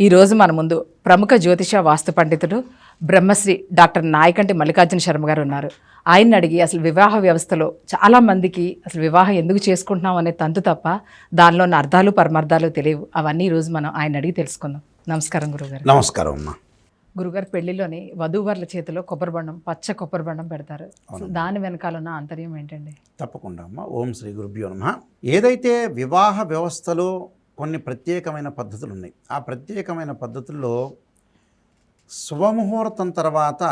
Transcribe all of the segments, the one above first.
ఈరోజు మన ముందు ప్రముఖ జ్యోతిష వాస్తు పండితుడు బ్రహ్మశ్రీ డాక్టర్ నాయకంటి మల్లికార్జున శర్మ గారు ఉన్నారు. ఆయన్ని అడిగి అసలు వివాహ వ్యవస్థలో చాలా మందికి అసలు వివాహం ఎందుకు చేసుకుంటున్నాం అనే తంతు తప్ప దానిలో ఉన్న అర్థాలు పరమార్థాలు తెలియవు. అవన్నీ ఈరోజు మనం ఆయన అడిగి తెలుసుకుందాం. నమస్కారం గురుగారు. నమస్కారం అమ్మా. గురుగారు పెళ్ళిలోని వధూవరుల చేతిలో కొబ్బరి బండం పచ్చ కొబ్బరి బండం పెడతారు. దాని వెనకాల ఉన్న ఆంతర్యం ఏంటండి? తప్పకుండా అమ్మా. ఓం శ్రీ గురుభ్యో నమ. ఏదైతే వివాహ వ్యవస్థలో కొన్ని ప్రత్యేకమైన పద్ధతులు ఉన్నాయి ఆ ప్రత్యేకమైన పద్ధతుల్లో శుభముహూర్తం తర్వాత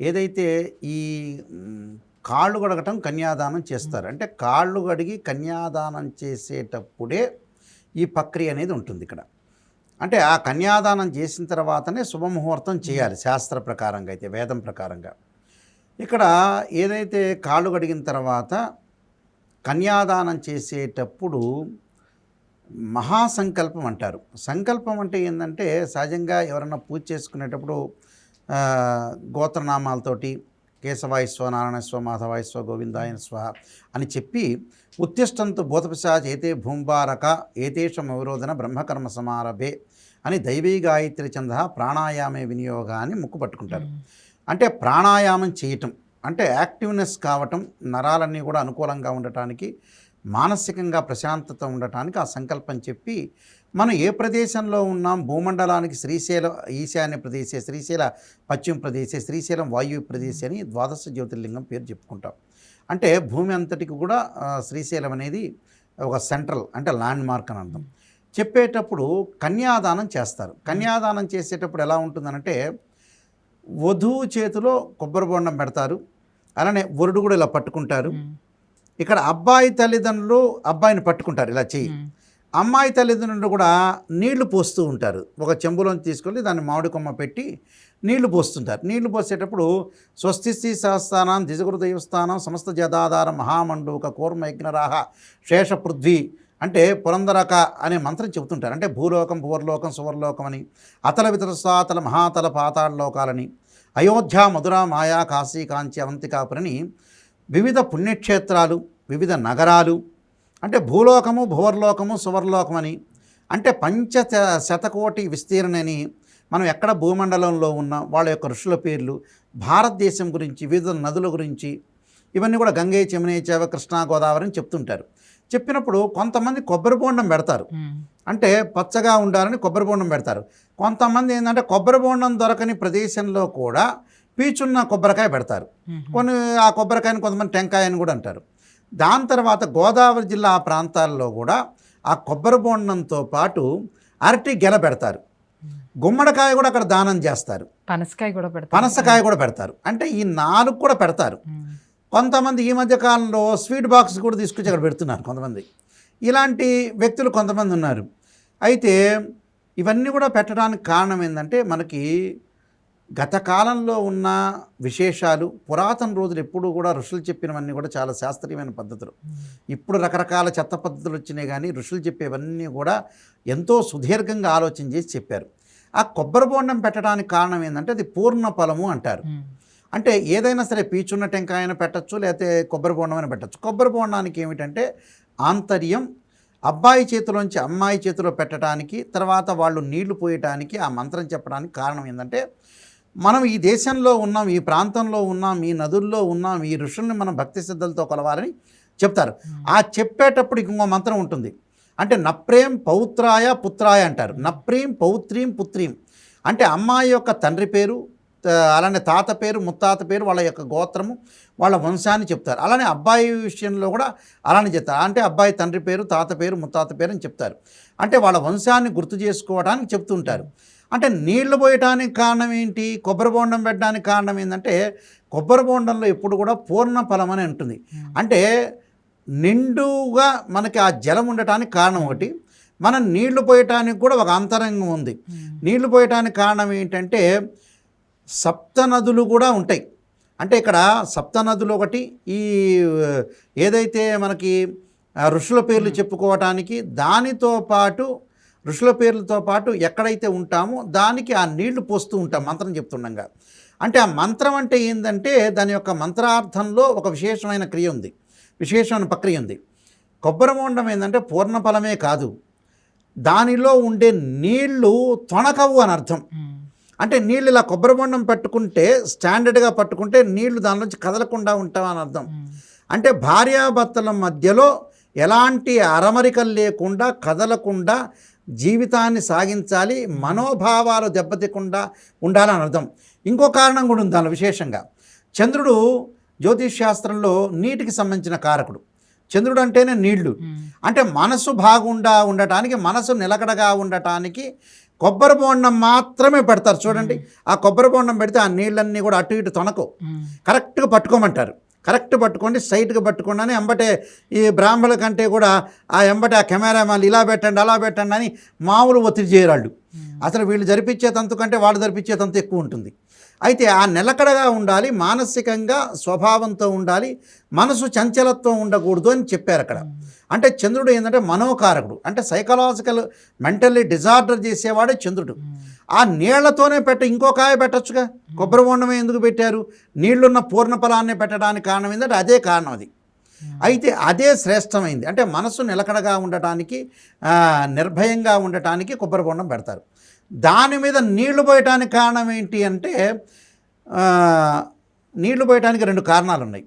ఏదైతే ఈ కాళ్ళు కడగటం కన్యాదానం చేస్తారు. అంటే కాళ్ళు కడిగి కన్యాదానం చేసేటప్పుడే ఈ ప్రక్రియ అనేది ఉంటుంది ఇక్కడ. అంటే ఆ కన్యాదానం చేసిన తర్వాతనే శుభముహూర్తం చేయాలి శాస్త్ర ప్రకారంగా అయితే వేదం ప్రకారంగా. ఇక్కడ ఏదైతే కాళ్ళు కడిగిన తర్వాత కన్యాదానం చేసేటప్పుడు మహాసంకల్పం అంటారు. సంకల్పం అంటే ఏంటంటే సహజంగా ఎవరన్నా పూజ చేసుకునేటప్పుడు గోత్రనామాలతోటి కేశవాయస్వ నారాయణస్వ మాధవాయస్వ గోవిందాయ స్వ అని చెప్పి ఉత్తిష్టంతో భూతపిశాచ ఏతే భూంబారక ఏతేషం అవరోధన బ్రహ్మకర్మ సమారభే అని దైవీ గాయత్రి చంద ప్రాణాయామే వినియోగాన్ని ముక్కు పట్టుకుంటారు. అంటే ప్రాణాయామం చేయటం అంటే యాక్టివ్నెస్ కావటం నరాలన్నీ కూడా అనుకూలంగా ఉండటానికి మానసికంగా ప్రశాంతత ఉండటానికి ఆ సంకల్పం చెప్పి మనం ఏ ప్రదేశంలో ఉన్నాం? భూమండలానికి శ్రీశైలం ఈశాన్య ప్రదేశే శ్రీశైల పశ్చిమ ప్రదేశే శ్రీశైలం వాయువ్య ప్రదేశే అని ద్వాదశ జ్యోతిర్లింగం పేరు చెప్పుకుంటాం. అంటే భూమి అంతటికి కూడా శ్రీశైలం అనేది ఒక సెంట్రల్ అంటే ల్యాండ్ మార్క్ అని అర్థం. చెప్పేటప్పుడు కన్యాదానం చేస్తారు. కన్యాదానం చేసేటప్పుడు ఎలా ఉంటుందనంటే వధువు చేతిలో కొబ్బరి బొండం పెడతారు. అలానే వరుడు కూడా ఇలా పట్టుకుంటారు. ఇక్కడ అబ్బాయి తల్లిదండ్రులు అబ్బాయిని పట్టుకుంటారు ఇలా చెయ్యి. అమ్మాయి తల్లిదండ్రులు కూడా నీళ్ళు పోస్తూ ఉంటారు. ఒక చెంబులోంచి తీసుకొని దాన్ని మామిడి కొమ్మ పెట్టి నీళ్ళు పోస్తుంటారు. నీళ్ళు పోసేటప్పుడు స్వస్తి శ్రీ సహస్థానం దిజగురు దైవస్థానం సమస్త జదాధార మహామండూక కూర్మ యజ్ఞరాహ శేష పృథ్వీ అంటే పురందరక అనే మంత్రం చెబుతుంటారు. అంటే భూలోకం భూవర్లోకం సువర్లోకం అని. అతల వితరసాతల మహాతల పాతాళ లోకాలని అయోధ్య మధుర మాయా కాశీ కాంచి అవంతికాపురని వివిధ పుణ్యక్షేత్రాలు వివిధ నగరాలు అంటే భూలోకము భువర్లోకము సువర్లోకం అని అంటే పంచ శతకోటి విస్తీర్ణని మనం ఎక్కడ భూమండలంలో ఉన్న వాళ్ళ యొక్క ఋషుల పేర్లు భారతదేశం గురించి వివిధ నదుల గురించి ఇవన్నీ కూడా గంగే చెమనే చేవ కృష్ణా గోదావరి అని చెప్తుంటారు. చెప్పినప్పుడు కొంతమంది కొబ్బరి బోండం పెడతారు. అంటే పచ్చగా ఉండాలని కొబ్బరి బోండం పెడతారు. కొంతమంది ఏంటంటే కొబ్బరి బోండం దొరకని ప్రదేశంలో కూడా పీచున్న కొబ్బరికాయ పెడతారు. కొన్ని ఆ కొబ్బరికాయని కొంతమంది టెంకాయ అని కూడా అంటారు. దాని తర్వాత గోదావరి జిల్లా ఆ ప్రాంతాల్లో కూడా ఆ కొబ్బరి బోండంతో పాటు అరటి గెల పెడతారు. గుమ్మడికాయ కూడా అక్కడ దానం చేస్తారు. పనసకాయ కూడా పెడతారు. పనసకాయ కూడా పెడతారు. అంటే ఈ నాలుగు కూడా పెడతారు. కొంతమంది ఈ మధ్య కాలంలో స్వీట్ బాక్స్ కూడా తీసుకొచ్చి అక్కడ పెడుతున్నారు కొంతమంది. ఇలాంటి వ్యక్తులు కొంతమంది ఉన్నారు. అయితే ఇవన్నీ కూడా పెట్టడానికి కారణం ఏంటంటే మనకి గత కాలంలో ఉన్న విశేషాలు పురాతన రోజులు ఎప్పుడూ కూడా ఋషులు చెప్పినవన్నీ కూడా చాలా శాస్త్రీయమైన పద్ధతులు. ఇప్పుడు రకరకాల చెత్త పద్ధతులు వచ్చినాయి కానీ ఋషులు చెప్పేవన్నీ కూడా ఎంతో సుదీర్ఘంగా ఆలోచన చేసి చెప్పారు. ఆ కొబ్బరి బోండం పెట్టడానికి కారణం ఏంటంటే అది పూర్ణ ఫలము అంటారు. అంటే ఏదైనా సరే పీచున్న టెంకాయన పెట్టచ్చు లేకపోతే కొబ్బరి బోండం అని పెట్టచ్చు. కొబ్బరి బోండానికి ఏమిటంటే ఆంతర్యం అబ్బాయి చేతిలోంచి అమ్మాయి చేతిలో పెట్టడానికి తర్వాత వాళ్ళు నీళ్ళు పోయటానికి ఆ మంత్రం చెప్పడానికి కారణం ఏంటంటే మనం ఈ దేశంలో ఉన్నాం ఈ ప్రాంతంలో ఉన్నాం ఈ నదుల్లో ఉన్నాం ఈ ఋషుల్ని మనం భక్తి శ్రద్ధలతో కొలవాలని చెప్తారు. ఆ చెప్పేటప్పుడు ఇంకో మంత్రం ఉంటుంది. అంటే నప్రేం పౌత్రాయ పుత్రాయ అంటారు. నప్రీం పౌత్రీం పుత్రీం. అంటే అమ్మాయి యొక్క తండ్రి పేరు అలానే తాత పేరు ముత్తాత పేరు వాళ్ళ యొక్క గోత్రము వాళ్ళ వంశాన్ని చెప్తారు. అలానే అబ్బాయి విషయంలో కూడా అలానే చెప్తారు. అంటే అబ్బాయి తండ్రి పేరు తాత పేరు ముత్తాత పేరు అని చెప్తారు. అంటే వాళ్ళ వంశాన్ని గుర్తు చేసుకోవడానికి చెప్తుంటారు. అంటే నీళ్ళు పోయటానికి కారణం ఏంటి? కొబ్బరి బోండం పెట్టడానికి కారణం ఏంటంటే కొబ్బరి బోండంలో ఎప్పుడు కూడా పూర్ణ ఫలం అని ఉంటుంది. అంటే నిండుగా మనకి ఆ జలం ఉండటానికి కారణం ఒకటి. మనం నీళ్ళు పోయటానికి కూడా ఒక అంతరంగం ఉంది. నీళ్ళు పోయటానికి కారణం ఏంటంటే సప్త నదులు కూడా ఉంటాయి. అంటే ఇక్కడ సప్త నదులు ఒకటి ఈ ఏదైతే మనకి ఋషుల పేర్లు చెప్పుకోవటానికి దానితో పాటు ఋషుల పేర్లతో పాటు ఎక్కడైతే ఉంటామో దానికి ఆ నీళ్ళు పోస్తూ ఉంటాం మంత్రం చెప్తుండగా. అంటే ఆ మంత్రం అంటే ఏంటంటే దాని యొక్క మంత్రార్థంలో ఒక విశేషమైన క్రియ ఉంది విశేషమైన ప్రక్రియ ఉంది. కొబ్బరి బోండం ఏంటంటే పూర్ణ ఫలమే కాదు దానిలో ఉండే నీళ్ళు తొణకవు అని అర్థం. అంటే నీళ్ళు ఇలా కొబ్బరి బొండం పెట్టుకుంటే స్టాండర్డ్గా పట్టుకుంటే నీళ్ళు దాని నుంచి కదలకుండా ఉంటాం అని అర్థం. అంటే భార్యాభర్తల మధ్యలో ఎలాంటి అరమరికలు లేకుండా కదలకుండా జీవితాన్ని సాగించాలి మనోభావాలు దెబ్బతికుండా ఉండాలని అర్థం. ఇంకో కారణం కూడా ఉంది దానిలో విశేషంగా. చంద్రుడు జ్యోతిష్ శాస్త్రంలో నీటికి సంబంధించిన కారకుడు. చంద్రుడు అంటేనే నీళ్ళు. అంటే మనసు బాగుండా ఉండటానికి మనసు నిలకడగా ఉండటానికి కొబ్బరి బోండం మాత్రమే పెడతారు. చూడండి ఆ కొబ్బరి బోండం పెడితే ఆ నీళ్ళన్నీ కూడా అటు ఇటు తొనకవు కరెక్ట్గా పట్టుకోమంటారు. కరెక్ట్ పట్టుకోండి సైట్గా పట్టుకోండి అని ఎంబటే ఈ బ్రాహ్మణుల కంటే కూడా ఆ ఎంబటే ఆ కెమెరామాన్ ఇలా పెట్టండి అలా పెట్టండి అని మామూలు ఒత్తిడి చేయరాళ్ళు. అసలు వీళ్ళు జరిపించే తంతు కంటే వాళ్ళు జరిపించే తంతు ఎక్కువ ఉంటుంది. అయితే ఆ నిలకడగా ఉండాలి మానసికంగా స్వభావంతో ఉండాలి మనసు చంచలత్వం ఉండకూడదు అని చెప్పారు అక్కడ. అంటే చంద్రుడు ఏంటంటే మనోకారకుడు. అంటే సైకలాజికల్ మెంటల్లీ డిజార్డర్ చేసేవాడే చంద్రుడు. ఆ నీళ్ళతోనే పెట్ట ఇంకో కాయ పెట్టచ్చుగా. కొబ్బరి బొండమే ఎందుకు పెట్టారు? నీళ్ళున్న పూర్ణ ఫలాన్ని పెట్టడానికి కారణం ఏంటంటే అదే కారణం అది. అయితే అదే శ్రేష్టమైంది. అంటే మనసు నిలకడగా ఉండటానికి నిర్భయంగా ఉండటానికి కొబ్బరి బొండం పెడతారు. దాని మీద నీళ్ళు పోయటానికి కారణం ఏంటి అంటే నీళ్ళు పోయటానికి రెండు కారణాలు ఉన్నాయి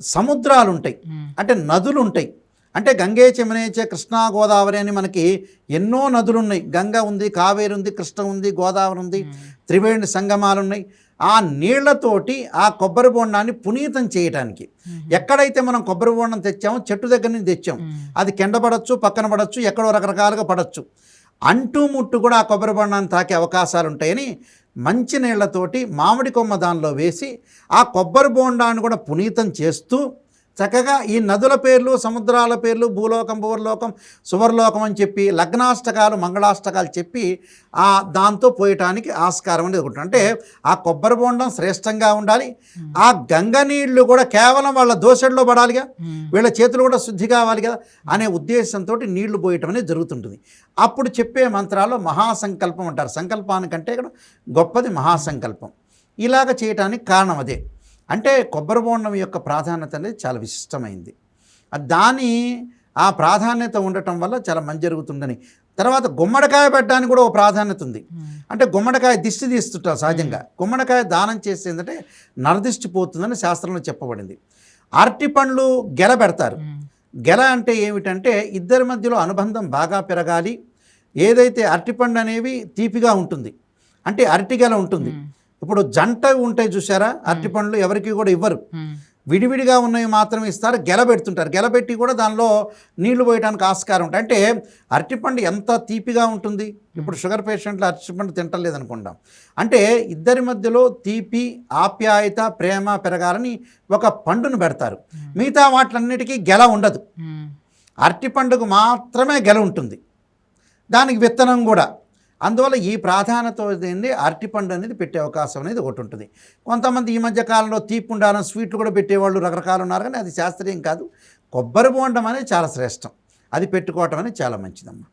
సముద్రాలు ఉంటాయి అంటే నదులు ఉంటాయి అంటే గంగే చెమనేచే కృష్ణా గోదావరి అని మనకి ఎన్నో నదులు ఉన్నాయి గంగ ఉంది కావేరి ఉంది కృష్ణ ఉంది గోదావరి ఉంది త్రివేణి సంగమాలు ఉన్నాయి ఆ నీళ్ళతోటి ఆ కొబ్బరి బొండాన్ని పునీతం చేయటానికి. ఎక్కడైతే మనం కొబ్బరి బొండం తెచ్చామో చెట్టు దగ్గర నుంచి తెచ్చాం. అది కింద పడచ్చు పక్కన పడచ్చు ఎక్కడో రకరకాలుగా పడచ్చు. అంటూ ముట్టు కూడా ఆ కొబ్బరి బొండాన్ని తాకే అవకాశాలు ఉంటాయని మంచి నీళ్ళతోటి మామిడి కొమ్మ దానిలో వేసి ఆ కొబ్బరి బోండాన్ని కూడా పునీతం చేస్తూ చక్కగా ఈ నదుల పేర్లు సముద్రాల పేర్లు భూలోకం భూవర్లోకం సువర్లోకం అని చెప్పి లగ్నాష్టకాలు మంగళాష్టకాలు చెప్పి ఆ దాంతో పోయటానికి ఆస్కారం అనేది ఒకటి. అంటే ఆ కొబ్బరి బోండం శ్రేష్టంగా ఉండాలి. ఆ గంగ నీళ్ళు కూడా కేవలం వాళ్ళ దోషడిలో పడాలిగా. వీళ్ళ చేతులు కూడా శుద్ధి కావాలి కదా అనే ఉద్దేశంతో నీళ్ళు పోయటం అనేది జరుగుతుంటుంది. అప్పుడు చెప్పే మంత్రాల్లో మహాసంకల్పం అంటారు. సంకల్పానికంటే ఇక్కడ గొప్పది మహాసంకల్పం. ఇలాగ చేయటానికి కారణం అదే. అంటే కొబ్బరి బోండం యొక్క ప్రాధాన్యత అనేది చాలా విశిష్టమైంది. దాని ఆ ప్రాధాన్యత ఉండటం వల్ల చాలా మంచి జరుగుతుందని. తర్వాత గుమ్మడికాయ పెట్టడానికి కూడా ఒక ప్రాధాన్యత ఉంది. అంటే గుమ్మడికాయ దిష్టి తీస్తుంటారు సహజంగా. గుమ్మడికాయ దానం చేస్తే ఏంటంటే నరదిష్టి పోతుందని శాస్త్రంలో చెప్పబడింది. అరటి పండ్లు గెల పెడతారు. గెల అంటే ఏమిటంటే ఇద్దరి మధ్యలో అనుబంధం బాగా పెరగాలి. ఏదైతే అరటిపండు అనేవి తీపిగా ఉంటుంది. అంటే అరటి గెల ఉంటుంది. ఇప్పుడు జంట ఉంటాయి చూసారా అరటిపండ్లు ఎవరికి కూడా ఇవ్వరు. విడివిడిగా ఉన్నవి మాత్రమే ఇస్తారు గెల పెడుతుంటారు గెల పెట్టి కూడా దానిలో నీళ్ళు పోయడానికి ఆస్కారం ఉంటుంది అంటే అరటిపండు ఎంత తీపిగా ఉంటుంది? ఇప్పుడు షుగర్ పేషెంట్లు అరటిపండు తింటలేదు అనుకుంటాం అంటే ఇద్దరి మధ్యలో తీపి ఆప్యాయత ప్రేమ పెరగాలని ఒక పండును పెడతారు. మిగతా వాటిలన్నిటికీ గెల ఉండదు. అరటి పండుగ మాత్రమే గెల ఉంటుంది. దానికి విత్తనం కూడా. అందువల్ల ఈ ప్రాధాన్యత ఏంది? అరటిపండు అనేది పెట్టే అవకాశం అనేది ఒకటి ఉంటుంది. కొంతమంది ఈ మధ్య కాలంలో తీపి ఉండాలని స్వీట్లు కూడా పెట్టేవాళ్ళు రకరకాలు ఉన్నారు కానీ అది శాస్త్రీయం కాదు. కొబ్బరి బోండం అనేది చాలా శ్రేష్టం. అది పెట్టుకోవటం అనేది చాలా మంచిదమ్మా.